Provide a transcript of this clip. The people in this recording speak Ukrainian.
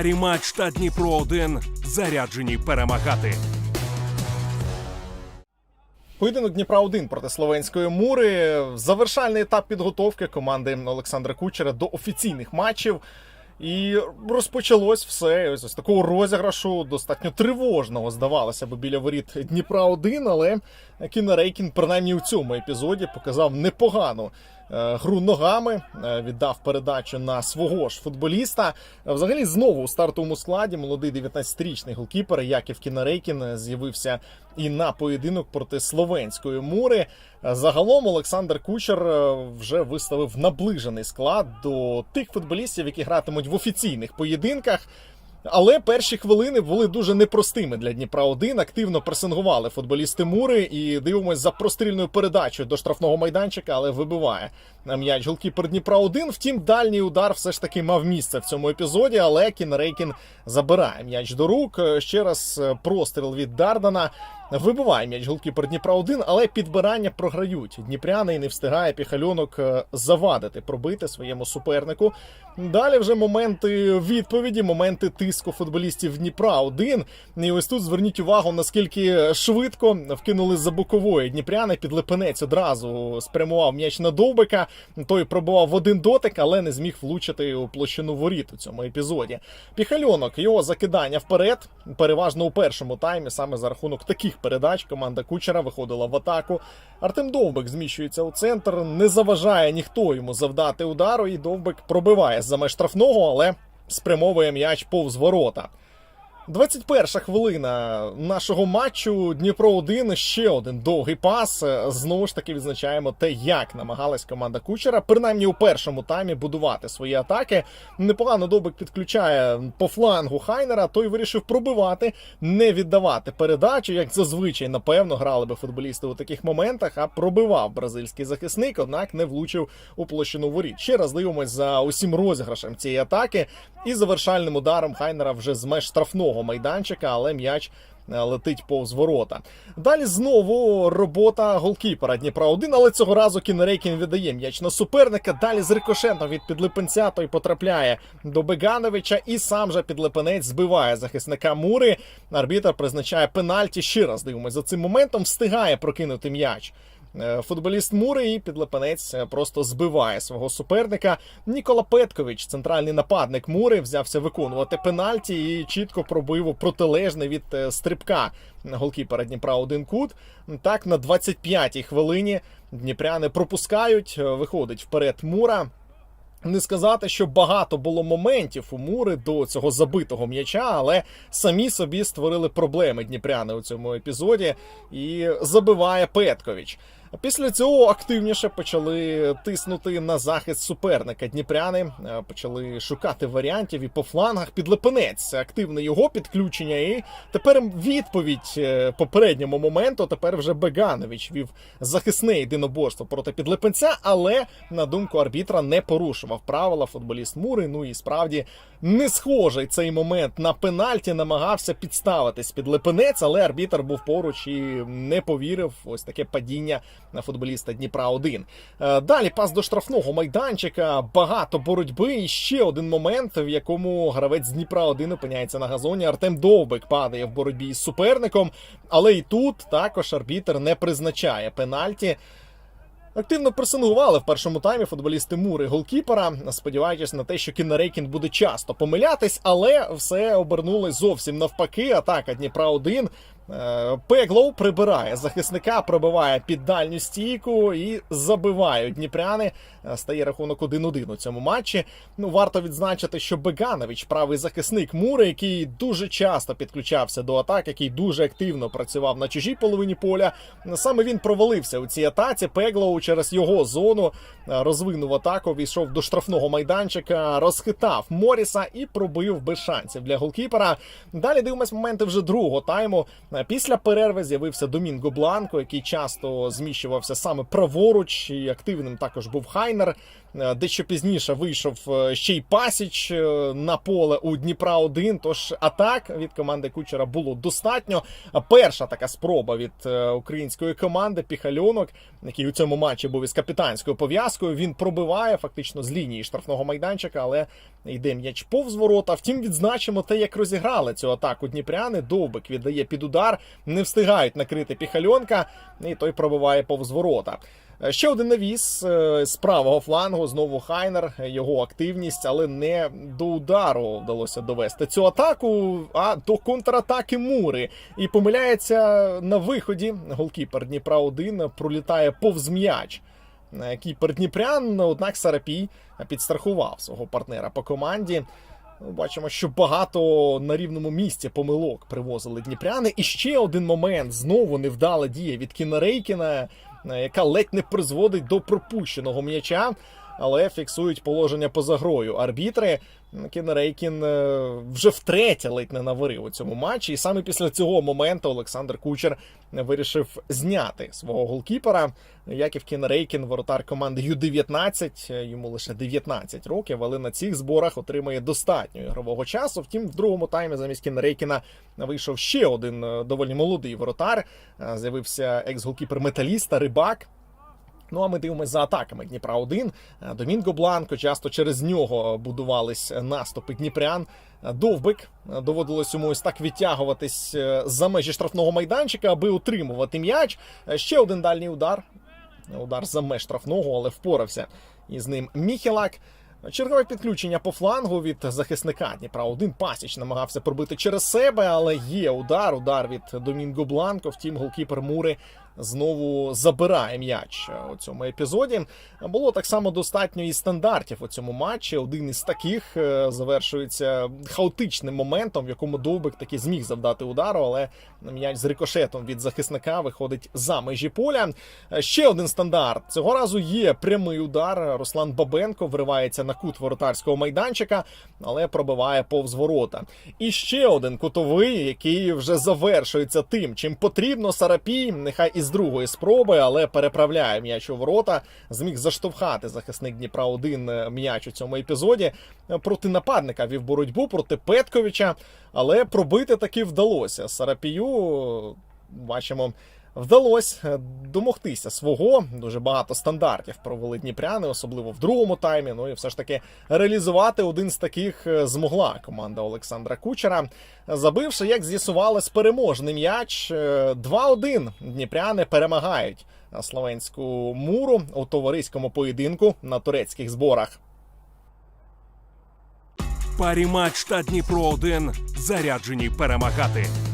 Арімач та Дніпро 1 заряджені перемагати. Поєдинок Дніпра 1 проти Словенської Мури. Завершальний етап підготовки команди Олександра Кучера до офіційних матчів. І розпочалось все ось з такого розіграшу, достатньо тривожного, здавалося б, біля воріт Дніпра 1 але Кіна Рейкін, принаймні у цьому епізоді, показав непогану гру ногами, е, віддав передачу на свого ж футболіста. Е, Взагалі, знову у стартовому складі молодий 19-річний голкіпер Яків Кінарейкін е, з'явився і на поєдинок проти словенської мури. Е, Загалом Олександр Кучер е, вже виставив наближений склад до тих футболістів, які гратимуть в офіційних поєдинках. Але перші хвилини були дуже непростими для Дніпра 1 Активно пресингували футболісти Мури і дивимось за прострільною передачею до штрафного майданчика, але вибиває м'яч голкіпер Дніпра 1 Втім, дальній удар все ж таки мав місце в цьому епізоді. Але Кін Рейкін забирає м'яч до рук. Ще раз е, простріл від Дардана. Вибиває м'яч голкіпер Дніпра 1 але підбирання програють. Дніпряни і не встигає піхальонок е, завадити, пробити своєму супернику. Далі вже моменти відповіді, моменти тиску футболістів Дніпра 1 І ось тут зверніть увагу, наскільки швидко вкинули за бокової Дніпряни. Підлипенець одразу спрямував м'яч на довбика. Той пробував в один дотик, але не зміг влучити у площину воріт у цьому епізоді. Піхальонок його закидання вперед, переважно у першому таймі, саме за рахунок таких передач команда Кучера виходила в атаку. Артем Довбик зміщується у центр, не заважає ніхто йому завдати удару, і Довбик пробиває за меж штрафного, але спрямовує м'яч повз ворота. 21 хвилина нашого матчу. Дніпро 1 ще один довгий пас. Знову ж таки відзначаємо те, як намагалась команда Кучера, принаймні у першому таймі будувати свої атаки. Непогано Довбик підключає по флангу Хайнера. Той вирішив пробивати, не віддавати передачу, як зазвичай, напевно, грали би футболісти у таких моментах. А пробивав бразильський захисник, однак не влучив у площину воріт. Ще раз дивимось за усім розіграшем цієї атаки. І завершальним ударом Хайнера вже з меж штрафного майданчика, але м'яч е, летить повз ворота. Далі знову робота голкіпера Дніпра 1 але цього разу Кінерейкін віддає м'яч на суперника. Далі з рикошетом від підлипенця той потрапляє до Бегановича, і сам же підлипенець збиває захисника Мури. Арбітр призначає пенальті. Ще раз дивимося за цим моментом. Встигає прокинути м'яч. Е, Футболіст Мури і підлепенець е, просто збиває свого суперника. Нікола Петкович, центральний нападник Мури, взявся виконувати пенальті і чітко пробив у протилежний від е, стрибка голкіпера Дніпра один кут. Так, на 25-й хвилині дніпряни пропускають, виходить вперед Мура. Не сказати, що багато було моментів у Мури до цього забитого м'яча, але самі собі створили проблеми дніпряни у цьому епізоді і забиває Петкович. Після цього активніше почали тиснути на захист суперника. Дніпряни е, почали шукати варіантів і по флангах підлепенець. Активне його підключення. І тепер відповідь е, попередньому моменту. Тепер вже Беганович вів захисне єдиноборство проти підлепенця, але на думку арбітра не порушував правила футболіст Мури. Ну і справді не схожий цей момент на пенальті. Намагався підставитись під лепенець, але арбітр був поруч і не повірив. Ось таке падіння на футболіста Дніпра 1 Е, Далі пас до штрафного майданчика, багато боротьби. І ще один момент, в якому гравець з Дніпра 1 опиняється на газоні. Артем Довбик падає в боротьбі із суперником. Але і тут також арбітр не призначає пенальті. Активно пресингували в першому таймі футболісти Мури голкіпера, сподіваючись на те, що Кіннерейкін буде часто помилятись, але все обернулось зовсім навпаки. Атака Дніпра 1 Е, Пеглоу прибирає захисника, пробиває під дальню стійку і забивають дніпряни. Е, Стає рахунок 1-1 у цьому матчі. Ну варто відзначити, що Беганович, правий захисник Мури, який дуже часто підключався до атак, який дуже активно працював на чужій половині поля. Саме він провалився у цій атаці. Пеглоу через його зону е, розвинув атаку, війшов до штрафного майданчика, розхитав Моріса і пробив без шансів для голкіпера. Далі дивимось моменти вже другого тайму. Е, Після перерви з'явився Домінго Бланко, який часто зміщувався саме праворуч, і активним також був Хайнер. Е, Дещо пізніше вийшов е, ще й Пасіч на поле у Дніпра 1 Тож атак від команди Кучера було достатньо. Перша така спроба від української команди Піхальонок, який у цьому матчі був із капітанською пов'язкою. Він пробиває фактично з лінії штрафного майданчика, але Йде м'яч повз ворота. Втім, відзначимо те, як розіграли цю атаку дніпряни. Довбик віддає під удар, не встигають накрити піхальонка, і той пробиває повз ворота. Е, Ще один навіс е, з правого флангу. Знову Хайнер, його активність, але не до удару вдалося довести цю атаку, а до контратаки Мури. І помиляється на виході. Голкіпер Дніпра 1 пролітає повз м'яч. Е, Кіпер Дніпрян, однак Сарапій підстрахував свого партнера по команді. Ну, Бачимо, що багато на рівному місці помилок привозили дніпряни. І ще один момент знову невдала дія від Кінарейкіна, е, яка ледь не призводить до пропущеного м'яча, але фіксують положення поза грою. Арбітри Кін Рейкін е, вже втретє ледь не наварив у цьому матчі. І саме після цього моменту Олександр Кучер вирішив зняти свого голкіпера. Яків Кін Рейкін, воротар команди Ю-19, е, йому лише 19 років, але на цих зборах отримує достатньо ігрового часу. Втім, в другому таймі замість Кін Рейкіна вийшов ще один е, доволі молодий воротар. З'явився екс-голкіпер металіста Рибак. Ну а ми дивимося за атаками Дніпра 1 Домінго Бланко. Часто через нього будувались наступи Дніпрян. Е, Довбик Е, доводилось йому ось так відтягуватись е, за межі штрафного майданчика, аби утримувати м'яч. Е, Ще один дальній удар. Удар за меж штрафного, але впорався із ним Міхелак. Чергове підключення по флангу від захисника Дніпра. Один пасіч намагався пробити через себе, але є удар. Удар від Домінго Бланко. Втім, голкіпер Мури знову забирає м'яч у цьому епізоді. Було так само достатньо і стандартів у цьому матчі. Один із таких е, завершується хаотичним моментом, в якому Довбик таки зміг завдати удару, але м'яч з рикошетом від захисника виходить за межі поля. Е, Ще один стандарт. Цього разу є прямий удар. Руслан Бабенко вривається на кут воротарського майданчика, але пробиває повз ворота. І ще один кутовий, який вже завершується тим, чим потрібно Сарапій, нехай із другої спроби, але переправляє м'яч у ворота. Зміг заштовхати захисник Дніпра 1 м'яч у цьому епізоді. Проти нападника вів боротьбу проти Петковича, але пробити таки вдалося. Сарапію бачимо. Вдалося домогтися свого. Дуже багато стандартів провели дніпряни, особливо в другому таймі. Ну і все ж таки реалізувати один з таких е, змогла команда Олександра Кучера. Забивши, як з'ясувалось, переможний м'яч. Е, 2-1 дніпряни перемагають словенську муру у товариському поєдинку на турецьких зборах. Парі матч та Дніпро 1 заряджені перемагати.